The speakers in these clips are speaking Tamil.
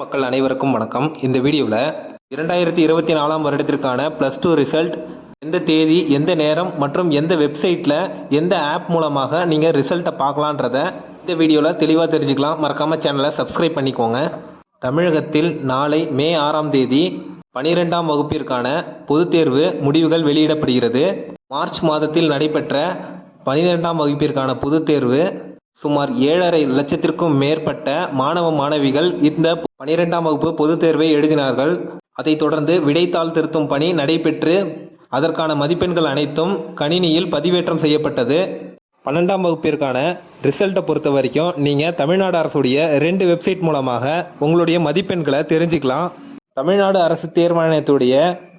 மக்கள் அனைவருக்கும் வணக்கம். இந்த வீடியோவில் இரண்டாயிரத்தி இருபத்தி நாலாம் வருடத்திற்கான ப்ளஸ் டூ ரிசல்ட் எந்த தேதி எந்த நேரம் மற்றும் எந்த வெப்சைட்டில் எந்த ஆப் மூலமாக நீங்கள் ரிசல்ட்டை பார்க்கலான்றத இந்த வீடியோவில் தெளிவாக தெரிஞ்சுக்கலாம். மறக்காமல் சேனலை சப்ஸ்கிரைப் பண்ணிக்கோங்க. தமிழகத்தில் நாளை மே ஆறாம் தேதி பனிரெண்டாம் வகுப்பிற்கான பொதுத் தேர்வு முடிவுகள் வெளியிடப்படுகிறது. மார்ச் மாதத்தில் நடைபெற்ற பனிரெண்டாம் வகுப்பிற்கான பொதுத் தேர்வு சுமார் ஏழரை லட்சத்திற்கும் மேற்பட்ட மாணவ மாணவிகள் இந்த பனிரெண்டாம் வகுப்பு பொதுத் தேர்வை எழுதினார்கள். அதைத் தொடர்ந்து விடைத்தாள் திருத்தும் பணி நடைபெற்று அதற்கான மதிப்பெண்கள் அனைத்தும் கணினியில் பதிவேற்றம் செய்யப்பட்டது. பன்னெண்டாம் வகுப்பிற்கான ரிசல்ட்டை பொறுத்த வரைக்கும் நீங்கள் தமிழ்நாடு அரசுடைய ரெண்டு வெப்சைட் மூலமாக உங்களுடைய மதிப்பெண்களை தெரிஞ்சுக்கலாம். தமிழ்நாடு அரசு தேர்வாணையத்துடைய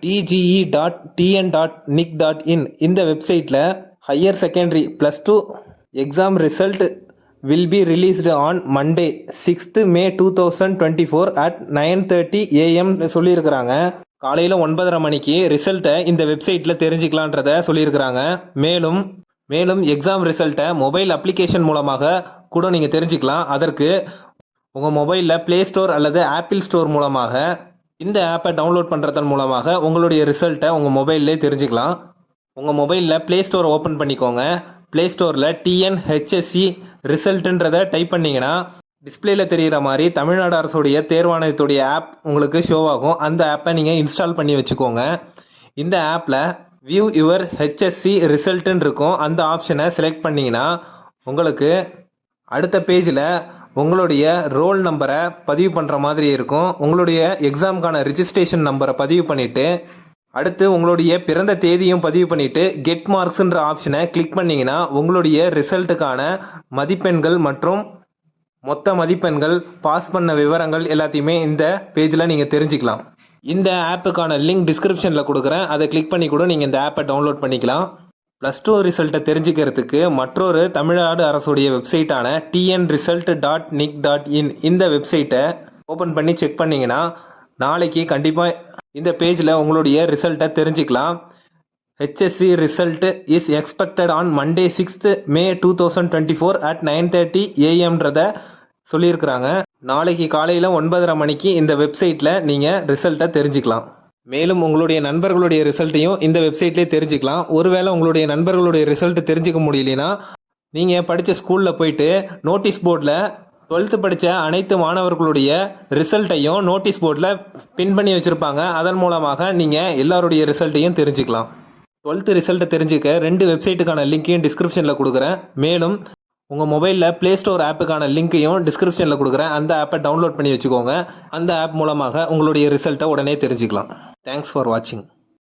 DGE dot TN dot nic dot in இந்த வெப்சைட்டில் higher secondary plus two exam result will be released on Monday sixth May two thousand twenty four at nine thirty AM சொல்லியிருக்கிறாங்க. காலையில் ஒன்பதரை மணிக்கு ரிசல்ட்டை இந்த வெப்சைட்டில் தெரிஞ்சுக்கலான்றத சொல்லியிருக்கிறாங்க. மேலும் மேலும் எக்ஸாம் ரிசல்ட்டை மொபைல் அப்ளிகேஷன் மூலமாக கூட நீங்கள் தெரிஞ்சுக்கலாம். அதற்கு உங்கள் மொபைலில் ப்ளே ஸ்டோர் அல்லது ஆப்பிள் ஸ்டோர் மூலமாக இந்த ஆப்பை டவுன்லோட் பண்ணுறதன் மூலமாக உங்களுடைய ரிசல்ட்டை உங்கள் மொபைல்லே தெரிஞ்சுக்கலாம். உங்கள் மொபைலில் ப்ளே ஸ்டோர் ஓப்பன் பண்ணிக்கோங்க. ப்ளே ஸ்டோரில் டிஎன்ஹெச்எஸ்சி ரிசல்ட்டுன்றதை டைப் பண்ணிங்கன்னா டிஸ்பிளேல தெரிகிற மாதிரி தமிழ்நாடு அரசுடைய தேர்வாணையத்துடைய ஆப் உங்களுக்கு ஷோ ஆகும். அந்த ஆப்பை நீங்கள் இன்ஸ்டால் பண்ணி வச்சுக்கோங்க. இந்த ஆப்பில் வியூ யுவர் ஹெச்எஸ்சி ரிசல்ட்டுன்னு இருக்கும். அந்த ஆப்ஷனை செலக்ட் பண்ணிங்கன்னா உங்களுக்கு அடுத்த பேஜில் உங்களுடைய ரோல் நம்பரை பதிவு பண்ணுற மாதிரி இருக்கும். உங்களுடைய எக்ஸாமுக்கான ரிஜிஸ்ட்ரேஷன் நம்பரை பதிவு பண்ணிவிட்டு அடுத்து உங்களுடைய பிறந்த தேதியும் பதிவு பண்ணிவிட்டு கெட் மார்க்ஸ்ன்ற ஆப்ஷனை கிளிக் பண்ணிங்கன்னா உங்களுடைய ரிசல்ட்டுக்கான மதிப்பெண்கள் மற்றும் மொத்த மதிப்பெண்கள் பாஸ் பண்ண விவரங்கள் எல்லாத்தையுமே இந்த பேஜில் நீங்கள் தெரிஞ்சுக்கலாம். இந்த ஆப்புக்கான லிங்க் டிஸ்கிரிப்ஷனில் கொடுக்குறேன். அதை கிளிக் பண்ணி கூட நீங்கள் இந்த ஆப்பை டவுன்லோட் பண்ணிக்கலாம். ப்ளஸ் டூ ரிசல்ட்டை தெரிஞ்சுக்கிறதுக்கு மற்றொரு தமிழ்நாடு அரசுடைய வெப்சைட்டான TN result dot nic dot in இந்த வெப்சைட்டை ஓப்பன் பண்ணி செக் பண்ணிங்கன்னா நாளைக்கு கண்டிப்பாக இந்த பேஜில் உங்களுடைய ரிசல்ட்டை தெரிஞ்சுக்கலாம். HSC result is expected on Monday sixth May two thousand twenty four at nine thirty ஏஎம்ன்றத சொல்லியிருக்கிறாங்க. நாளைக்கு காலையில் ஒன்பதரை மணிக்கு இந்த வெப்சைட்டில் நீங்கள் ரிசல்ட்டை தெரிஞ்சுக்கலாம். மேலும் உங்களுடைய நண்பர்களுடைய ரிசல்ட்டையும் இந்த வெப்சைட்லேயே தெரிஞ்சுக்கலாம். ஒருவேளை உங்களுடைய நண்பர்களுடைய ரிசல்ட் தெரிஞ்சுக்க முடியலனா நீங்கள் படித்த ஸ்கூலில் போயிட்டு நோட்டீஸ் போர்டில் டுவெல்த்து படித்த அனைத்து மாணவர்களுடைய ரிசல்ட்டையும் நோட்டீஸ் போர்டில் பின் பண்ணி வச்சுருப்பாங்க. அதன் மூலமாக நீங்கள் எல்லாருடைய ரிசல்ட்டையும் தெரிஞ்சுக்கலாம். டுவெல்த்து ரிசல்ட்டை தெரிஞ்சுக்க ரெண்டு வெப்சைட்டுக்கான லிங்க்கையும் டிஸ்கிரிப்ஷனில் கொடுக்குறேன். மேலும் உங்கள் மொபைலில் ப்ளே ஸ்டோர் ஆப்புக்கான லிங்க்கையும் டிஸ்கிரிப்ஷனில் கொடுக்குறேன். அந்த ஆப்பை டவுன்லோட் பண்ணி வச்சுக்கோங்க. அந்த ஆப் மூலமாக உங்களுடைய ரிசல்ட்டை உடனே தெரிஞ்சுக்கலாம். தேங்க்ஸ் ஃபார் வாட்சிங்